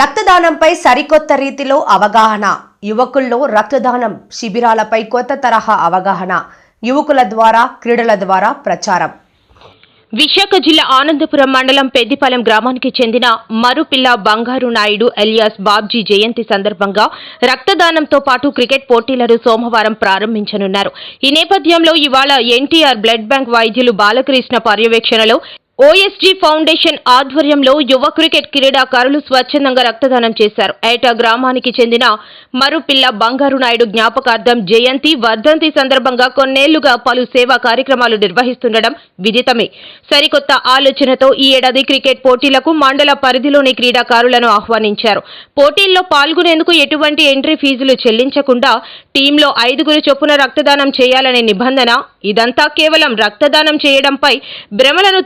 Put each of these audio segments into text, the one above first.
రక్తదానంపై సరికొత్త రీతిలో అవగాహన. యువకుల్లో రక్తదానం శిబిరాలపై కొత్త తరహా అవగాహన. యువకుల ద్వారా క్రీడల ద్వారా ప్రచారం. విశాఖ జిల్లా ఆనందపురం మండలం పెద్దిపాలెం గ్రామానికి చెందిన మరుపిల్ల బంగారు నాయుడు ఎలియాస్ బాబ్జీ జయంతి సందర్భంగా రక్తదానంతో పాటు క్రికెట్ పోటీలను సోమవారం ప్రారంభించనున్నారు. ఈ నేపథ్యంలో ఇవాళ ఎన్టీఆర్ బ్లడ్ బ్యాంక్ వైద్యులు బాలకృష్ణ పర్యవేక్షణలో ఓఎస్జీ ఫౌండేషన్ ఆధ్వర్యంలో యువ క్రికెట్ క్రీడాకారులు స్వచ్ఛందంగా రక్తదానం చేశారు. ఏటా గ్రామానికి చెందిన మరుపిల్ల బంగారు నాయుడు జ్ఞాపకార్థం జయంతి వర్ధంతి సందర్భంగా కొన్నేళ్ళుగా పలు సేవా కార్యక్రమాలు నిర్వహిస్తుండడం విదితమే. సరికొత్త ఆలోచనతో ఈ ఏడాది క్రికెట్ పోటీలకు మండల పరిధిలోని క్రీడాకారులను ఆహ్వానించారు. పోటీల్లో పాల్గొనేందుకు ఎటువంటి ఎంట్రీ ఫీజులు చెల్లించకుండా టీంలో ఐదుగురు చొప్పున రక్తదానం చేయాలనే నిబంధన ఇదంతా కేవలం రక్తదానం చేయడంపై భ్రమలను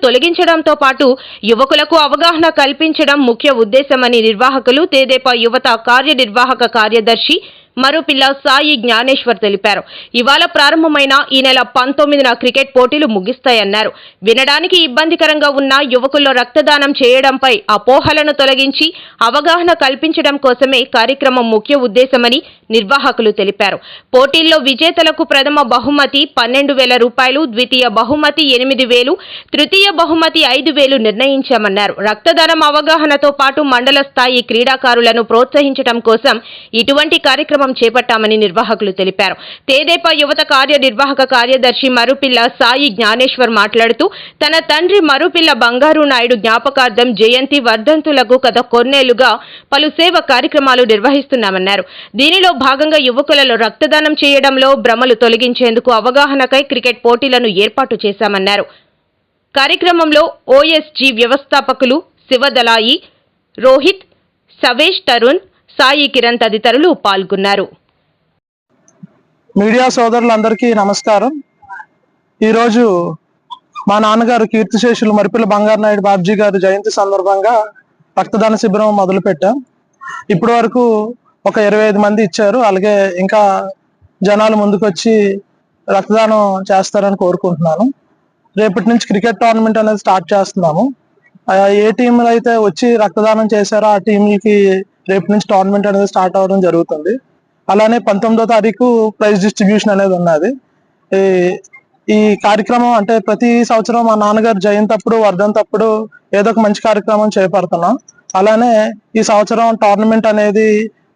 తొలగించడంతో పాటు యువకులకు అవగాహన కల్పించడం ముఖ్య ఉద్దేశమని నిర్వాహకులు తేదేపా యువత కార్యనిర్వాహక కార్యదర్శి మరోపిల్ల సాయి జ్ఞానేశ్వర్ తెలిపారు. ఇవాళ ప్రారంభమైన ఈ నెల పంతొమ్మిదిన క్రికెట్ పోటీలు ముగిస్తాయన్నారు. వినడానికి ఇబ్బందికరంగా ఉన్న యువకుల్లో రక్తదానం చేయడంపై అపోహలను తొలగించి అవగాహన కల్పించడం కోసమే కార్యక్రమం ముఖ్య ఉద్దేశమని నిర్వాహకులు తెలిపారు. పోటీల్లో విజేతలకు ప్రథమ బహుమతి పన్నెండు వేల రూపాయలు ద్వితీయ బహుమతి ఎనిమిది వేలు తృతీయ బహుమతి ఐదు వేలు నిర్ణయించామన్నారు. రక్తదానం అవగాహనతో పాటు మండల స్థాయి క్రీడాకారులను ప్రోత్సహించడం కోసం ఇటువంటి కార్యక్రమం చేపట్టామని నిర్వాహకులు తెలిపారు. తేదేపా యువత కార్యనిర్వాహక కార్యదర్శి మరుపిల్ల సాయి జ్ఞానేశ్వర్ మాట్లాడుతూ తన తండ్రి మరుపిల్ల బంగారు నాయుడు జ్ఞాపకార్థం జయంతి వర్ధంతులకు గత కొన్నేళ్ళుగా పలు సేవ కార్యక్రమాలు నిర్వహిస్తున్నామన్నారు. దీనిలో భాగంగా యువకులలో రక్తదానం చేయడంలో భ్రమలు తొలగించేందుకు అవగాహనకై క్రికెట్ పోటీలను ఏర్పాటు చేశామన్నారు. కార్యక్రమంలో ఓఎస్జీ వ్యవస్థాపకులు శివదలాయి రోహిత్ సవేష్ తరుణ్ సాయి కిరణ్ తదితరులు పాల్గొన్నారు. మీడియా సోదరులందరికీ నమస్కారం. ఈరోజు మా నాన్నగారు కీర్తిశేషులు మరిపిల్ల బంగారు నాయుడు బాబ్జీ గారి జయంతి సందర్భంగా రక్తదాన శిబిరం మొదలుపెట్టాం. ఇప్పటి వరకు ఒక ఇరవై ఐదు మంది ఇచ్చారు. అలాగే ఇంకా జనాలు ముందుకొచ్చి రక్తదానం చేస్తారని కోరుకుంటున్నాను. రేపటి నుంచి క్రికెట్ టోర్నమెంట్ అనేది స్టార్ట్ చేస్తున్నాము. ఏ టీంలు అయితే వచ్చి రక్తదానం చేశారో ఆ టీంలకి రేపు నుంచి టోర్నమెంట్ అనేది స్టార్ట్ అవ్వడం జరుగుతుంది. అలానే పంతొమ్మిదో తారీఖు ప్రైజ్ డిస్ట్రిబ్యూషన్ అనేది ఉన్నది. ఈ ఈ కార్యక్రమం అంటే ప్రతి సంవత్సరం మా నాన్నగారు జయంతి అప్పుడు వర్ధంతి అప్పుడు ఏదో ఒక మంచి కార్యక్రమం చేపడుతున్నాం. అలానే ఈ సంవత్సరం టోర్నమెంట్ అనేది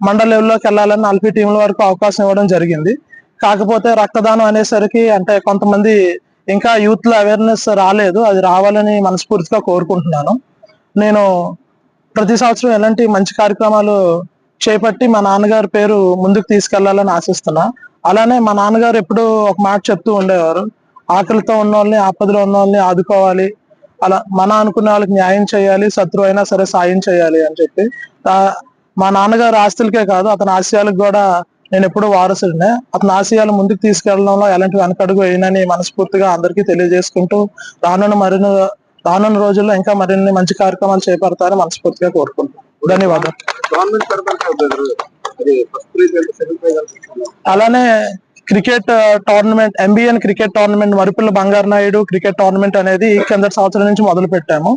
మండల లెవెల్లోకి వెళ్ళాలని నలభై టీంల వరకు అవకాశం ఇవ్వడం జరిగింది. కాకపోతే రక్తదానం అనేసరికి అంటే కొంతమంది ఇంకా యూత్ అవేర్నెస్ రాలేదు. అది రావాలని మనస్ఫూర్తిగా కోరుకుంటున్నాను. నేను ప్రతి సంవత్సరం ఎలాంటి మంచి కార్యక్రమాలు చేపట్టి మా నాన్నగారి పేరు ముందుకు తీసుకెళ్ళాలని ఆశిస్తున్నా. అలానే మా నాన్నగారు ఎప్పుడు ఒక మాట చెప్తూ ఉండేవారు. ఆకలితో ఉన్న వాళ్ళని ఆపదలో ఉన్న వాళ్ళని ఆదుకోవాలి. అలా మన అనుకున్న వాళ్ళకి న్యాయం చేయాలి శత్రువు అయినా సరే సాయం చేయాలి అని చెప్పి. మా నాన్నగారు ఆస్తులకే కాదు అతని ఆశయాలకు కూడా నేను ఎప్పుడు వారసుడినే. అతని ఆశయాలు ముందుకు తీసుకెళ్ళడంలో ఎలాంటి వెనకడుగు వేయనని మనస్ఫూర్తిగా అందరికీ తెలియజేసుకుంటూ రానున్న మరిన్ని రానున్న రోజుల్లో ఇంకా మరిన్ని మంచి కార్యక్రమాలు చేపడతారని మనస్ఫూర్తిగా కోరుకుంటున్నాను. ధన్యవాదాలు. అలానే cricket tournament MBN cricket tournament Marupulla Bangaru Naidu cricket tournament అనేది కింద సంవత్సరం నుంచి మొదలు పెట్టాము.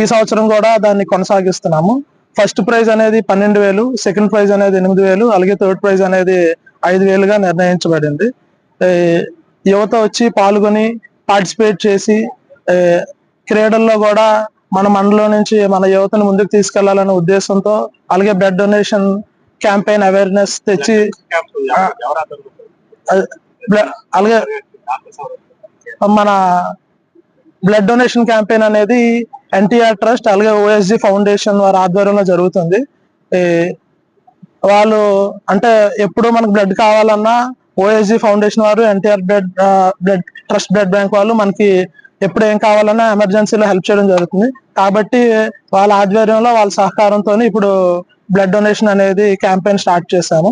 ఈ సంవత్సరం కూడా దాన్ని కొనసాగిస్తున్నాము. ఫస్ట్ ప్రైజ్ అనేది పన్నెండు వేలు సెకండ్ ప్రైజ్ అనేది ఎనిమిది వేలు అలాగే థర్డ్ ప్రైజ్ అనేది ఐదు వేలుగా నిర్ణయించబడింది. యువత వచ్చి పాల్గొని పార్టిసిపేట్ చేసి క్రీడల్లో కూడా మన మండలం నుంచి మన యువతను ముందుకు తీసుకెళ్ళాలనే ఉద్దేశంతో అలాగే బ్లడ్ డొనేషన్ క్యాంపెయిన్ అవేర్నెస్ తెచ్చి అలాగే మన బ్లడ్ డొనేషన్ క్యాంపెయిన్ అనేది ఎన్టీఆర్ ట్రస్ట్ అలాగే ఓఎస్జి ఫౌండేషన్ వారి ఆధ్వర్యంలో జరుగుతుంది. వాళ్ళు అంటే ఎప్పుడు మనకు బ్లడ్ కావాలన్నా ఓఎస్జి ఫౌండేషన్ వారు NTR blood blood trust blood bank వాళ్ళు మనకి ఎప్పుడు ఏం కావాలన్నా ఎమర్జెన్సీలో హెల్ప్ చేయడం జరుగుతుంది. కాబట్టి వాళ్ళ ఆధ్వర్యంలో వాళ్ళ సహకారంతో ఇప్పుడు బ్లడ్ డొనేషన్ అనేది క్యాంపెయిన్ స్టార్ట్ చేశాము.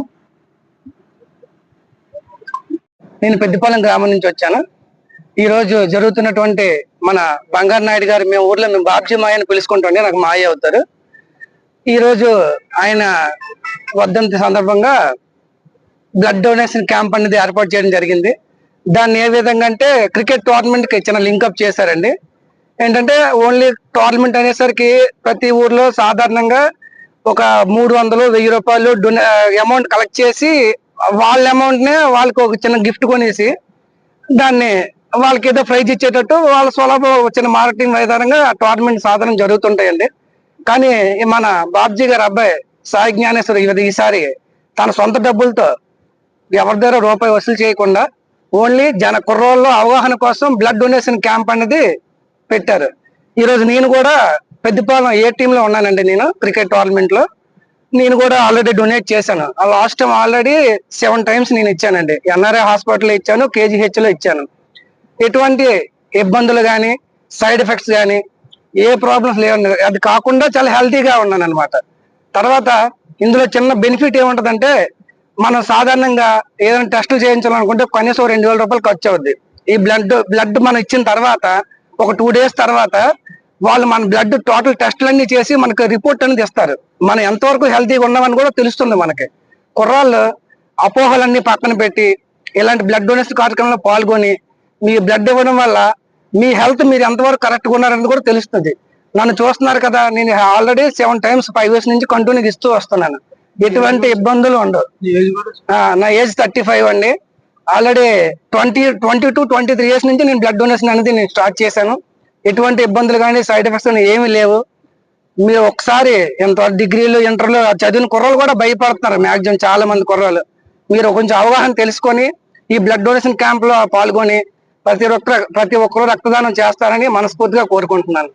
నేను పెద్దపాలెం గ్రామం నుంచి వచ్చాను. ఈ రోజు జరుగుతున్నటువంటి మన బంగారు నాయుడు గారు మేము ఊర్లో మేము బాబ్జీ మాయ అని పిలుచుకుంటుండే నాకు మాయ అవుతారు. ఈ రోజు ఆయన వర్ధంతి సందర్భంగా బ్లడ్ డొనేషన్ క్యాంప్ అనేది ఏర్పాటు చేయడం జరిగింది. దాన్ని ఏ విధంగా అంటే క్రికెట్ టోర్నమెంట్కి చిన్న లింకప్ చేశారండి. ఏంటంటే ఓన్లీ టోర్నమెంట్ అనేసరికి ప్రతి ఊర్లో సాధారణంగా ఒక మూడు వందలు వెయ్యి రూపాయలు అమౌంట్ కలెక్ట్ చేసి వాళ్ళ అమౌంట్ నే వాళ్ళకి ఒక చిన్న గిఫ్ట్ కొనేసి దాన్ని వాళ్ళకి ఏదో ప్రైజ్ ఇచ్చేటట్టు వాళ్ళ స్వలాభ చిన్న మార్కెటింగ్ విధానంగా టోర్నమెంట్ సాధనం జరుగుతుంటాయండి. కానీ మన బాబ్జీ గారు అబ్బాయి సాయి జ్ఞానేశ్వర్ ఈసారి తన సొంత డబ్బులతో ఎవరి దగ్గర రూపాయి వసూలు చేయకుండా ఓన్లీ జన కుర్రోళ్ళలో అవగాహన కోసం బ్లడ్ డొనేషన్ క్యాంప్ అనేది పెట్టారు. ఈరోజు నేను కూడా పెద్దపాలెం ఏ టీంలో ఉన్నానండి నేను క్రికెట్ టోర్నమెంట్లో. నేను కూడా ఆల్రెడీ డొనేట్ చేశాను. ఆ last time already seven times నేను ఇచ్చానండి. ఎన్ఆర్ఐ హాస్పిటల్లో ఇచ్చాను కేజీహెచ్లో ఇచ్చాను. ఎటువంటి ఇబ్బందులు కానీ సైడ్ ఎఫెక్ట్స్ కానీ ఏ ప్రాబ్లమ్స్ లేవండి అది కాకుండా చాలా హెల్తీగా ఉన్నాను అనమాట తర్వాత ఇందులో చిన్న బెనిఫిట్ ఏముంటుందంటే మనం సాధారణంగా ఏదైనా టెస్టులు చేయించాలనుకుంటే కనీసం రెండు వేల రూపాయలు ఖర్చు అవుద్ది. ఈ బ్లడ్ బ్లడ్ మనం ఇచ్చిన తర్వాత ఒక టూ డేస్ తర్వాత వాళ్ళు మన బ్లడ్ టోటల్ టెస్టులన్నీ చేసి మనకు రిపోర్ట్ అనేది ఇస్తారు. మనం ఎంతవరకు హెల్తీగా ఉన్నామని కూడా తెలుస్తుంది మనకి. కుర్రాళ్ళు అపోహలన్నీ పక్కన పెట్టి ఇలాంటి బ్లడ్ డొనేషన్ కార్యక్రమంలో పాల్గొని మీ బ్లడ్ ఇవ్వడం వల్ల మీ హెల్త్ మీరు ఎంతవరకు కరెక్ట్గా ఉన్నారని కూడా తెలుస్తుంది. నన్ను చూస్తున్నారు కదా నేను already seven times five years నుంచి కంటిన్యూ ఇస్తూ వస్తున్నాను. ఎటువంటి ఇబ్బందులు ఉండవు. నా ఏజ్ థర్టీ ఫైవ్ అండి. Already twenty twenty two twenty three years నుంచి నేను బ్లడ్ డొనేషన్ అనేది నేను స్టార్ట్ చేశాను. ఎటువంటి ఇబ్బందులు కానీ సైడ్ ఎఫెక్ట్స్ ఏమి లేవు. మీరు ఒకసారి ఎంత డిగ్రీలు ఇంటర్లు చదివిన కుర్రలు కూడా భయపడుతున్నారు మాక్సిమం చాలా మంది కుర్రలు. మీరు కొంచెం అవగాహన తెలుసుకొని ఈ బ్లడ్ డొనేషన్ క్యాంప్లో పాల్గొని ప్రతి ఒక్క ప్రతి ఒక్కరు రక్తదానం చేస్తారని మనస్ఫూర్తిగా కోరుకుంటున్నాను.